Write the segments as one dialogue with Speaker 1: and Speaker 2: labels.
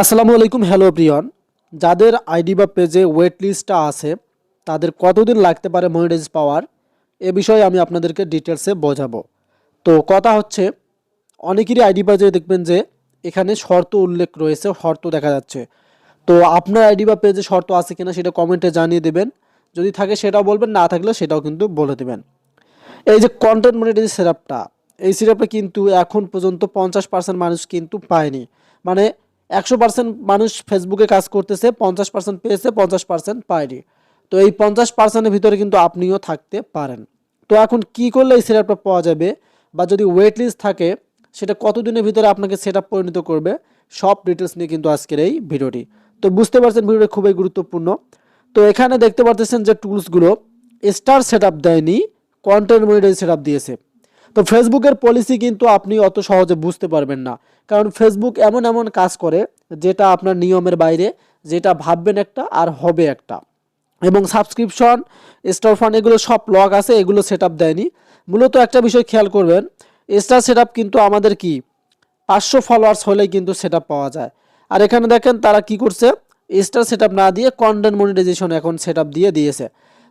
Speaker 1: আসসালামু আলাইকুম, হ্যালো প্রিয়ন যাদের আইডি বা পেজে ওয়েট লিস্টটা আছে, তাদের কতদিন লাগতে পারে মনিটাইজ পাওয়ার? এ বিষয়ে আমি আপনাদেরকে ডিটেলসে বোঝাবো। তো কথা হচ্ছে, অনেকেরই আইডি পেজে দেখবেন যে, এখানে শর্ত উল্লেখ রয়েছে, শর্ত দেখা যাচ্ছে। তো আপনার আইডি বা পেজে শর্ত আছে কিনা সেটা কমেন্টে জানিয়ে দেবেন। যদি থাকে সেটাও বলবেন, না থাকলে সেটাও কিন্তু বলে দেবেন। এই যে কন্টেন্ট মনিটাইজ সিরাপটা এই সিরাপটা কিন্তু এখন পর্যন্ত পঞ্চাশ পার্সেন্ট মানুষ কিন্তু পায়নি। মানে একশো পার্সেন্ট মানুষ ফেসবুকে কাজ করতেছে, পঞ্চাশ পার্সেন্ট পেয়েছে, পঞ্চাশ পার্সেন্ট পায়নি। তো এই পঞ্চাশ পার্সেন্টের ভিতরে কিন্তু আপনিও থাকতে পারেন। তো এখন কি করলে এই সিরাপটা পাওয়া যাবে? বা যদি ওয়েট লিস্ট থাকে, সেটা কতদিনের ভিতরে আপনাকে সেট আপ পরিণত করবে? সব ডিটেলস নিয়ে কিন্তু আজকের এই ভিডিওটি। তো বুঝতে পারছেন ভিডিওটি খুবই গুরুত্বপূর্ণ। তো এখানে দেখতে পারতেছেন যে টুলসগুলো স্টার সেট আপ দেয়নি কন্টেন্ট মনিটাইজ সেট আপ দিয়েছে। তো ফেসবুকের পলিসি কিন্তু আপনি অত সহজে বুঝতে পারবেন না। কারণ ফেসবুক এমন এমন কাজ করে, যেটা আপনার নিয়মের বাইরে, যেটা ভাববেন একটা আর হবে একটা। এবং সাবস্ক্রিপশন স্টার এগুলো সব লক আছে, এগুলো সেট আপ দেয়নি। মূলত একটা বিষয় খেয়াল করবেন স্টার সেট আপ কিন্তু আমাদের কি? পাঁচশো ফলোয়ার্স হলেই কিন্তু সেট পাওয়া যায়। আর এখানে দেখেন তারা কি করছে? স্টার সেট না দিয়ে কন্টেন্ট মনিটাইজেশন এখন সেট দিয়ে দিয়েছে।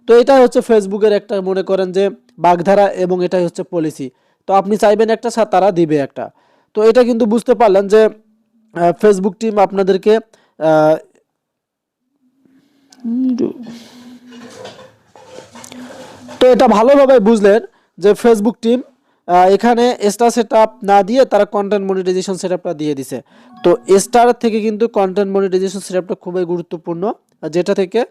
Speaker 1: তো এটাই হচ্ছে ফেসবুকের একটা মনে করেন যে বাগধারা এবং এটাই হচ্ছে পলিসি তো আপনি চাইবেন একটা তারা দিবে একটা। তো এটা কিন্তু বুঝতে পারলেন যে ফেসবুক টিম আপনাদেরকে তো এটা ভালোভাবে বুঝলেন যে ফেসবুক টিম এখানে স্টার সেট না দিয়ে তারা কন্টেন্ট মনিটাইজেশন সেট দিয়ে দিছে। তো স্টার থেকে কিন্তু কন্টেন্ট মনিটাইজেশন সেট খুবই গুরুত্বপূর্ণ। যেটা থেকে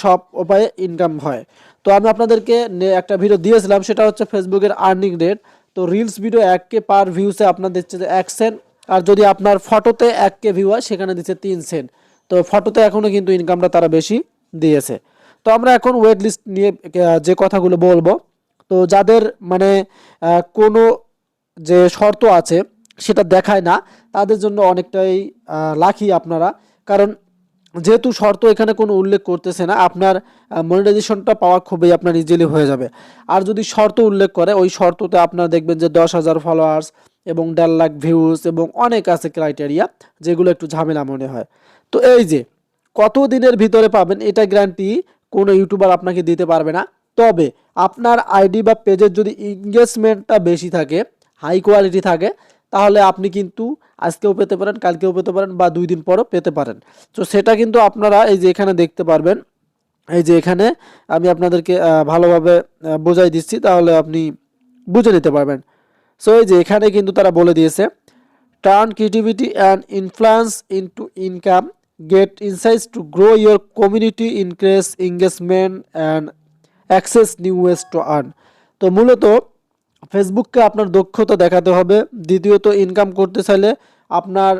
Speaker 1: সব উপায়ে ইনকাম হয়। তো আমি আপনাদেরকে একটা ভিডিও দিয়েছিলাম, সেটা হচ্ছে ফেসবুকের আর্নিং রেট তো রিলস ভিডিও এক কে পার ভিউসে আপনার দিচ্ছে যে এক সেন্ট আর যদি আপনার ফটোতে এক কে ভিউ হয়, সেখানে দিচ্ছে তিন সেন্ট তো ফটোতে এখনও কিন্তু ইনকামটা তারা বেশি দিয়েছে। তো আমরা এখন ওয়েট লিস্ট নিয়ে যে কথাগুলো বলব। তো যাদের মানে কোনো যে শর্ত আছে, সেটা দেখায় না, তাদের জন্য অনেকটাই লাখি আপনারা। কারণ যেহেতু শর্ত এখানে কোনো উল্লেখ করতেছে না, আপনার মনিটাইজেশনটা পাওয়া খুবই আপনার ইজিলি হয়ে যাবে। আর যদি শর্ত উল্লেখ করে, ওই শর্ততে আপনার দেখবেন যে দশ হাজার ফলোয়ার্স এবং দেড় লাখ ভিউজ এবং অনেক আছে ক্রাইটেরিয়া যেগুলো একটু ঝামেলা মনে হয়। তো এই যে, কত দিনের ভিতরে পাবেন, এটা গ্যারান্টি কোনো ইউটিউবার আপনাকে দিতে পারবে না। তবে আপনার আইডি বা পেজের যদি এঙ্গেজমেন্টটা বেশি থাকে হাই কোয়ালিটি থাকে তাহলে আপনি কিন্তু আজকেও পেতে পারেন, কালকেও পেতে পারেন বা দুই দিন পরও পেতে পারেন। তো সেটা কিন্তু আপনারা এই যে এখানে দেখতে পারবেন, এই যে এখানে আমি আপনাদেরকে ভালোভাবে বোঝাই দিচ্ছি, তাহলে আপনি বুঝে নিতে পারবেন। সো এই যে এখানে কিন্তু তারা বলে দিয়েছে turn creativity and influence into income get insights to grow your community increase engagement and access new ways to earn তো মূলত ফেসবুককে আপনার দক্ষতা দেখাতে হবে। দ্বিতীয়ত ইনকাম করতে চাইলে আপনার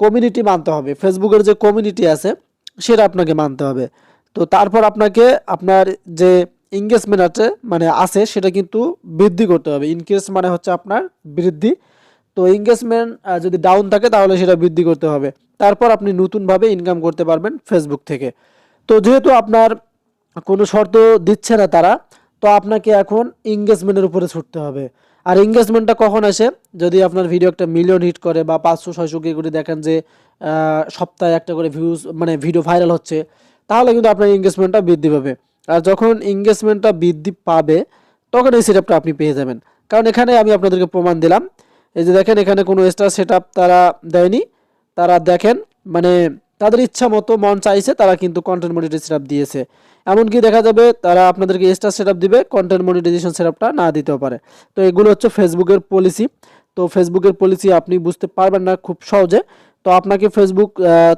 Speaker 1: কমিউনিটি মানতে হবে। ফেসবুকের যে কমিউনিটি আছে, সেটা আপনাকে মানতে হবে। তো তারপর আপনাকে আপনার যে এঙ্গেজমেন্ট আছে মানে আছে, সেটা কিন্তু বৃদ্ধি করতে হবে। ইনক্রিজ মানে হচ্ছে আপনার বৃদ্ধি। তো এঙ্গেজমেন্ট যদি ডাউন থাকে, তাহলে সেটা বৃদ্ধি করতে হবে। তারপর আপনি নতুনভাবে ইনকাম করতে পারবেন ফেসবুক থেকে। তো যেহেতু আপনার কোনো শর্ত দিচ্ছে না তারা তো আপনাকে এখন এঙ্গেজমেন্টের উপরে ছুটতে হবে। আর এঙ্গেজমেন্টটা কখন আসে? যদি আপনার ভিডিও একটা মিলিয়ন হিট করে বা পাঁচশো, ছয়শো কে করে দেখেন যে সপ্তাহে একটা করে ভিউজ মানে ভিডিও ভাইরাল হচ্ছে, তাহলে কিন্তু আপনার এঙ্গেজমেন্টটা বৃদ্ধি পাবে। আর যখন এঙ্গেজমেন্টটা বৃদ্ধি পাবে, তখন এই সেটআপটা আপনি পেয়ে যাবেন। কারণ এখানে আমি আপনাদেরকে প্রমাণ দিলাম। এই যে দেখেন, এখানে কোনো এক্সট্রা সেটআপ তারা দেয়নি। তারা দেখেন মানে তাদের ইচ্ছা মতো, মন চাইছে, তারা কিন্তু কন্টেন্ট মনিটাইজ সেটআপ দিয়েছে। এমনকি দেখা যাবে তারা আপনাদেরকে এক্সট্রা সেটআপ দিবে কন্টেন্ট মনিটাইজেশন সেটআপটা না দিতেও পারে। তো এগুলো হচ্ছে ফেসবুকের পলিসি তো ফেসবুকের পলিসি আপনি বুঝতে পারবেন না খুব সহজে। তো আপনাকে ফেসবুক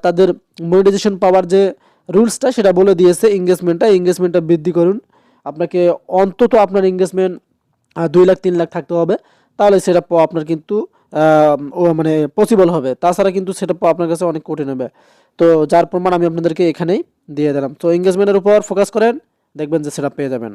Speaker 1: তাদের মনিটাইজেশন পাওয়ার যে রুলসটা সেটা বলে দিয়েছে এঙ্গেজমেন্টটা এঙ্গেজমেন্টটা বৃদ্ধি করুন। আপনাকে অন্তত আপনার এঙ্গেজমেন্ট দুই লাখ, তিন লাখ থাকতে হবে। তাহলে সেটা আপনার কিন্তু মানে পসিবল হবে। তাছাড়া কিন্তু সেটা আপনার কাছে অনেক কঠিন হবে। তো যার প্রমাণ আমি আপনাদেরকে এখানেই দিয়ে দিলাম। তো এঙ্গেজমেন্টের উপর ফোকাস করেন, দেখবেন যে সেটা পেয়ে যাবেন।